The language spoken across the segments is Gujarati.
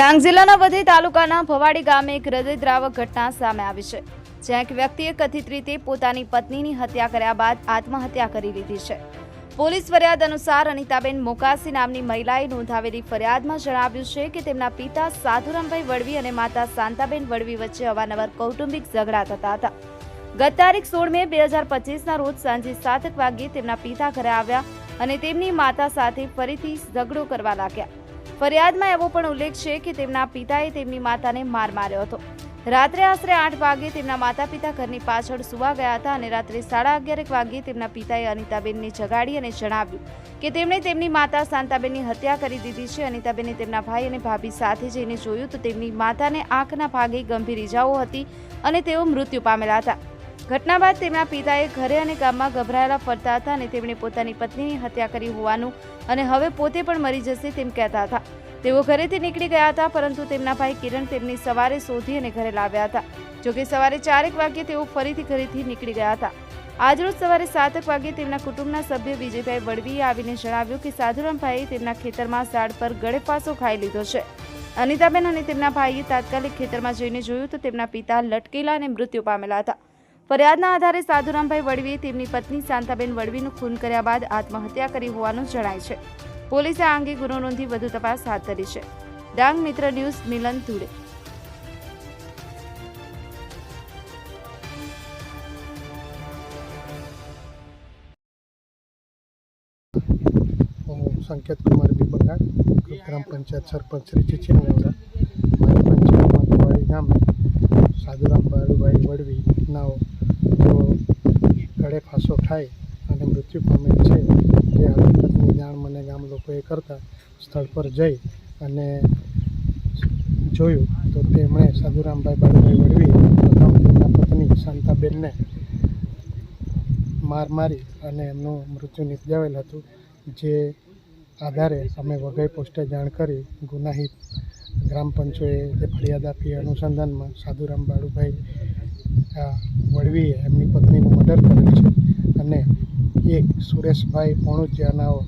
ડાંગ જિલ્લાના વધી તાલુકાના ભવાડી ગામે એક હૃદયદ્રાવક ઘટના સામે આવી છે, જ્યાં એક વ્યક્તિએ કથિત રીતે પોતાની પત્નીની હત્યા કર્યા બાદ આત્મહત્યા કરી લીધી છે. પોલીસ ફરિયાદ અનુસાર અનિતાબેન મોકાસી નામની મહિલાએ નોંધાવેલી ફરિયાદમાં જણાવ્યું છે કે તેમના પિતા સાધુરામભાઈ વડવી અને માતા શાંતાબેન વડવી વચ્ચે અવારનવાર કૌટુંબિક ઝઘડા થતા હતા. ગત તારીખ સોળ મે બે હજાર પચીસના રોજ સાંજે સાતક વાગ્યે તેમના પિતા ઘરે આવ્યા અને તેમની માતા સાથે ફરીથી ઝઘડો કરવા લાગ્યા. ફરિયાદમાં એવો પણ ઉલ્લેખ છે કે તેમના પિતાએ તેમની માતાને માર માર્યો હતો. રાત્રે આશરે આઠ વાગે તેમના માતા પિતા ઘરની પાછળ સુવા ગયા હતા અને રાત્રે સાડા અગિયારેક વાગ્યે તેમના પિતાએ અનિતાબેનને જગાડી અને જણાવ્યું કે તેમણે તેમની માતા શાંતાબેનની હત્યા કરી દીધી છે. અનિતાબેને તેમના ભાઈ અને ભાભી સાથે જઈને જોયું તો તેમની માતાને આંખના ભાગે ગંભીર ઇજાઓ હતી અને તેઓ મૃત્યુ પામેલા હતા. ઘટના બાદ તેમના પિતાએ ઘરે અને ગામમાં ગભરાયેલા ફરતા હતા અને તેમણે પોતાની પત્નીની હત્યા કરી હોવાનું અને હવે પોતે પણ મરી જશે તેમ કહેતા હતા. તેઓ ઘરેથી નીકળી ગયા હતા, પરંતુ તેમના ભાઈ કિરણ તેમની સવારે શોધી અને ઘરે લાવ્યા હતા. જોકે સવારે ચારેક વાગ્યે તેઓ ફરીથી ઘરેથી નીકળી ગયા હતા. આજરોજ સવારે સાતક વાગ્યે તેમના કુટુંબના સભ્ય વિજયભાઈ વડવીએ આવીને જણાવ્યું કે સાધુરામભાઈએ તેમના ખેતરમાં ઝાડ પર ગળેફાસો ખાઈ લીધો છે. અનિતાબેન અને તેમના ભાઈએ તાત્કાલિક ખેતરમાં જઈને જોયું તો તેમના પિતા લટકેલા અને મૃત્યુ પામેલા હતા. ફરિયાદના આધારે સાધુરામભાઈ વડવીએ તેમની પત્ની શાંતાબેન વડવીનું ખૂન કર્યા બાદ આત્મહત્યા કરી હોવાનું જણાય છે. પોલીસે આ અંગે ગુનો નોંધી વધુ તપાસ હાથ ધરી છે. ડાંગ મિત્ર ન્યૂઝ, મિલન ધુડે સંકેત કુમાર બી બગાડ ગ્રામ પંચાયત સરપંચ શ્રી ચીચીનગરા મારી પંચાયતમાં ગામે સાધુરામ બાળુભાઈ વડવી, નાઓ જેઓ ગળે ફાંસો ખાઈ અને મૃત્યુ પામેલ છે તે હકીકતની જાણ મને ગામ લોકોએ કરતા સ્થળ પર જઈ અને જોયું તો તેમણે સાધુરામભાઈ બાળુભાઈ વડવી પ્રથમ તેમના પત્ની શાંતાબેનને માર મારી અને એમનું મૃત્યુ નિપજાવેલ હતું, જે આધારે અમે વઘઈ પોસ્ટે જાણ કરી ગુનાહિત ગ્રામ પંચોએ જે ફરિયાદ આપી અનુસંધાનમાં સાધુરામ બાળુભાઈ આ વડવીએ એમની પત્નીનું મર્ડર કરેલ છે અને એક સુરેશભાઈ પોણુજિયાનાઓ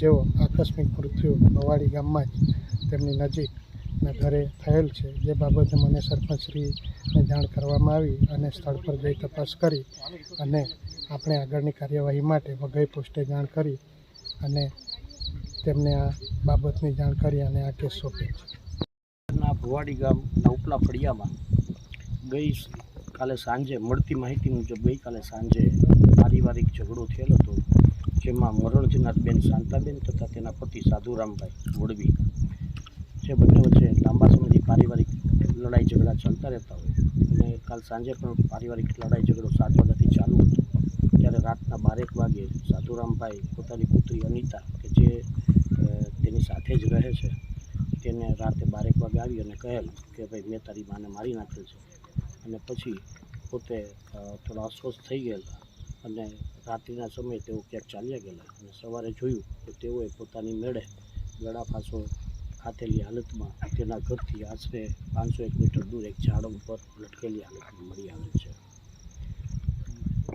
જેઓ આકસ્મિક મૃત્યુ ભવાડી ગામમાં જ તેમની નજીકના ઘરે થયેલ છે. જે બાબતે મને સરપંચશ્રીને જાણ કરવામાં આવી અને સ્થળ પર જઈ તપાસ કરી અને આપણે આગળની કાર્યવાહી માટે વઘઈ પોસ્ટે જાણ કરી અને તેમને આ બાબતની જાણ કરી અને આ કેસ સોંપ્યો ના ભુવાડી ગામના ઉપલા ફળિયામાં ગઈ કાલે સાંજે મળતી માહિતી મુજબ ગઈકાલે સાંજે પારિવારિક ઝઘડો થયેલો હતો, જેમાં મરણ જનાર બેન શાંતાબેન તથા તેના પતિ સાધુરામભાઈ વડવી જે બંને વચ્ચે લાંબા સમયથી પારિવારિક લડાઈ ઝઘડા ચાલતા રહેતા હોય અને કાલ સાંજે પણ પારિવારિક લડાઈ ઝઘડો સાત વાગ્યાથી ચાલુ હતો. ત્યારે રાતના બારેક વાગે સાધુરામભાઈ પોતાની પુત્રી અનિતા, કે જે તેની સાથે જ રહે છે તેને રાતે બારેક વાગે આવી અને કહેલું કે ભાઈ, મેં તારી માને મારી નાખેલ છે. અને પછી પોતે થોડા અસ્વસ્થ થઈ ગયેલા અને રાત્રિના સમયે તેઓ ક્યાંક ચાલ્યા ગયેલા અને સવારે જોયું તો તેઓએ પોતાની મેળે ગળાફાંસો ખાતેલી હાલતમાં તેના ઘરથી આશરે પાંચસો એક મીટર દૂર એક ઝાડ ઉપર લટકેલી હાલતમાં મળી આવેલ છે.